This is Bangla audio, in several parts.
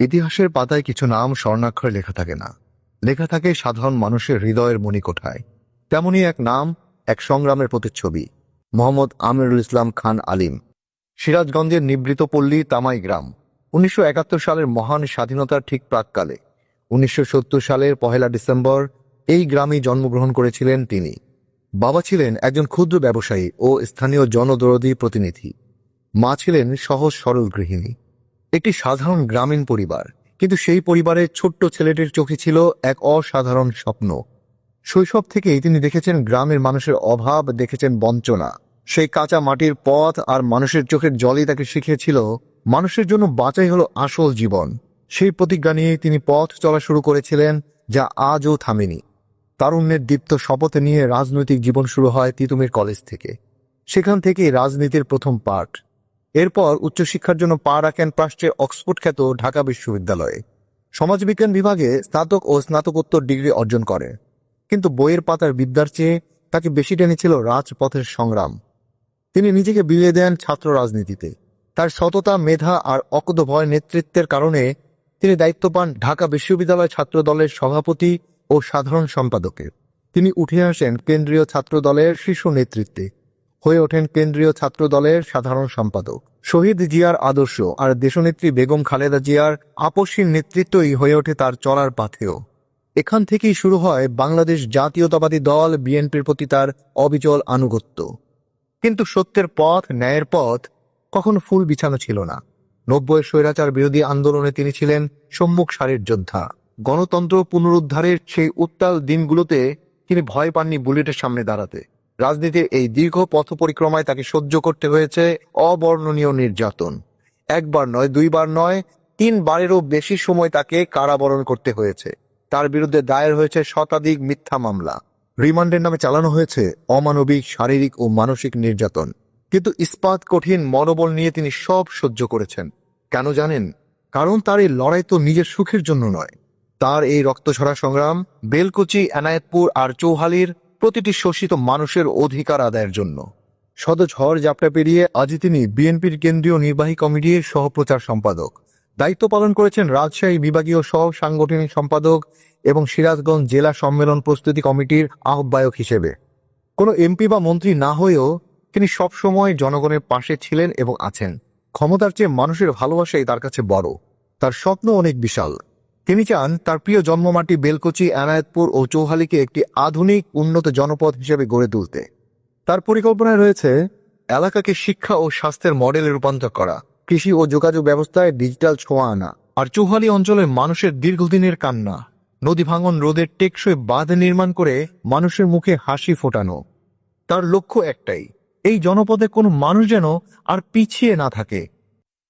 ইতিহাসের পাতায় কিছু নাম স্বর্ণাক্ষরে লেখা থাকে না। লেখা থাকে সাধারণ মানুষের হৃদয়ের মণিকোঠায়। তেমনই এক নাম, এক সংগ্রামের প্রতিচ্ছবি। মোহাম্মদ আমিরুল ইসলাম খান আলিম। সিরাজগঞ্জের নিবৃত পল্লী তামাই গ্রাম। উনিশশো একাত্তর সালের মহান স্বাধীনতার ঠিক প্রাককালে, উনিশশো সত্তর সালের পহেলা ডিসেম্বর এই গ্রামেই জন্মগ্রহণ করেছিলেন তিনি। বাবা ছিলেন একজন ক্ষুদ্র ব্যবসায়ী ও স্থানীয় জনদরদী প্রতিনিধি। মা ছিলেন সহজ সরল গৃহিণী। একটি সাধারণ গ্রামীণ পরিবার। কিন্তু সেই পরিবারের ছোট্ট ছেলেটির চোখে ছিল এক অসাধারণ স্বপ্ন। শৈশব থেকেই তিনি দেখেছেন গ্রামের মানুষের অভাব, দেখেছেন বঞ্চনা। সেই কাঁচা মাটির পথ আর মানুষের চোখের জলই তাকে শিখিয়েছিল, মানুষের জন্য বাঁচাই হলো আসল জীবন। সেই প্রতিজ্ঞা নিয়ে তিনি পথ চলা শুরু করেছিলেন, যা আজও থামেনি। তারুণ্যের দীপ্ত শপথ নিয়ে রাজনৈতিক জীবন শুরু হয় তিতুমির কলেজ থেকে। সেখান থেকেই রাজনীতির প্রথম পাঠ। এরপর উচ্চশিক্ষার জন্য পা রাখেন প্রাষ্ট্রে অক্সফোর্ড খ্যাত ঢাকা বিশ্ববিদ্যালয়ে। সমাজবিজ্ঞান বিভাগে স্নাতক ও স্নাতকোত্তর ডিগ্রি অর্জন করে। কিন্তু বইয়ের পাতার বিদ্যার চেয়ে তাকে বেশি টেনেছিল রাজপথের সংগ্রাম। তিনি নিজেকে বিলিয়ে দেন ছাত্র রাজনীতিতে। তার সততা, মেধা আর অকুত ভয় নেতৃত্বের কারণে তিনি দায়িত্ব পান ঢাকা বিশ্ববিদ্যালয় ছাত্র দলের সভাপতি ও সাধারণ সম্পাদকের। তিনি উঠে আসেন কেন্দ্রীয় ছাত্র দলের শীর্ষ নেতৃত্বে। হয়ে ওঠেন কেন্দ্রীয় ছাত্র দলের সাধারণ সম্পাদক। শহীদ জিয়ার আদর্শ আর দেশনেত্রী বেগম খালেদা জিয়ার আপসীর নেতৃত্বই হয়ে ওঠে তার চলার পাথেও। এখান থেকেই শুরু হয় বাংলাদেশ জাতীয়তাবাদী দল বিএনপির প্রতি তার অবিচল আনুগত্য। কিন্তু সত্যের পথ, ন্যায়ের পথ কখনো ফুল বিছানো ছিল না। নব্বই স্বৈরাচার বিরোধী আন্দোলনে তিনি ছিলেন সম্মুখ সারির যোদ্ধা। গণতন্ত্র পুনরুদ্ধারের সেই উত্তাল দিনগুলোতে তিনি ভয় পাননি বুলেটের সামনে দাঁড়াতে। রাজনীতির এই দীর্ঘ পথ পরিক্রমায় তাকে সহ্য করতে হয়েছে অবর্ণনীয় নির্যাতন। একবার নয়, দুইবার নয়, তিনবারেরও বেশি সময় তাকে কারাবরণ করতে হয়েছে। তার বিরুদ্ধে দায়ের হয়েছে শতাধিক মিথ্যা মামলা। রিমান্ডের নামে চালানো হয়েছে অমানবিক, শারীরিক ও মানসিক নির্যাতন। কিন্তু ইস্পাত, কঠিন মনোবল নিয়ে তিনি সব সহ্য করেছেন। কেন জানেন? কারণ তার এই লড়াই তো নিজের সুখের জন্য নয়। তার এই রক্তছড়া সংগ্রাম, বেলকুচি, এনায়েতপুর আর চৌহালির প্রতিটি শোষিত মানুষের অধিকার আদায়ের জন্য। সদ ঝড় জাপটা পেরিয়ে আজই তিনি বিএনপির কেন্দ্রীয় নির্বাহী কমিটির সহপ্রচার সম্পাদক। দায়িত্ব পালন করেছেন রাজশাহী বিভাগীয় সহ সাংগঠনিক সম্পাদক এবং সিরাজগঞ্জ জেলা সম্মেলন প্রস্তুতি কমিটির আহ্বায়ক হিসেবে। কোনো এমপি বা মন্ত্রী না হয়েও তিনি সবসময় জনগণের পাশে ছিলেন এবং আছেন। ক্ষমতার চেয়ে মানুষের ভালোবাসাই তার কাছে বড়। তার স্বপ্ন অনেক বিশাল। তিনি চান তার প্রিয় জন্মমাটি বেলকুচি, এনায়েতপুর ও চৌহালিকে একটি আধুনিক, উন্নত জনপদ হিসেবে গড়ে তুলতে। তার পরিকল্পনায় রয়েছে এলাকাকে শিক্ষা ও স্বাস্থ্যের মডেলে রূপান্তর করা, কৃষি ও যোগাযোগ ব্যবস্থায় ডিজিটাল ছোঁয়া আনা, আর চৌহালি অঞ্চলের মানুষের দীর্ঘদিনের কান্না, নদী ভাঙন রোধের টেকসই বাঁধ নির্মাণ করে মানুষের মুখে হাসি ফোটানো। তার লক্ষ্য একটাই, এই জনপদে কোনো মানুষ যেন আর পিছিয়ে না থাকে।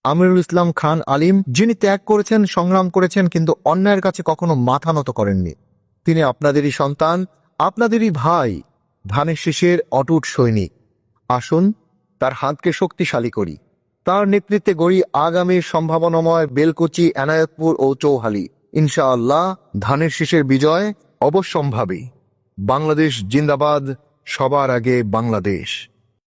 আমিরুল ইসলাম খান আলিম, যিনি ত্যাগ করেছেন, সংগ্রাম করেছেন, কিন্তু অন্যায়ের কাছে কখনো মাথা নত করেননি। তিনি আপনাদেরই সন্তান, আপনাদেরই ভাই, ধানের শীষের অটুট সৈনিক। আসুন, তার হাতকে শক্তিশালী করি। তার নেতৃত্বে গড়ি আগামীর সম্ভাবনাময় বেলকুচি, এনায়তপুর ও চৌহালি। ইনশাআল্লাহ, ধানের শীষের বিজয় অবশ্যম্ভাবী। বাংলাদেশ জিন্দাবাদ, সবার আগে বাংলাদেশ।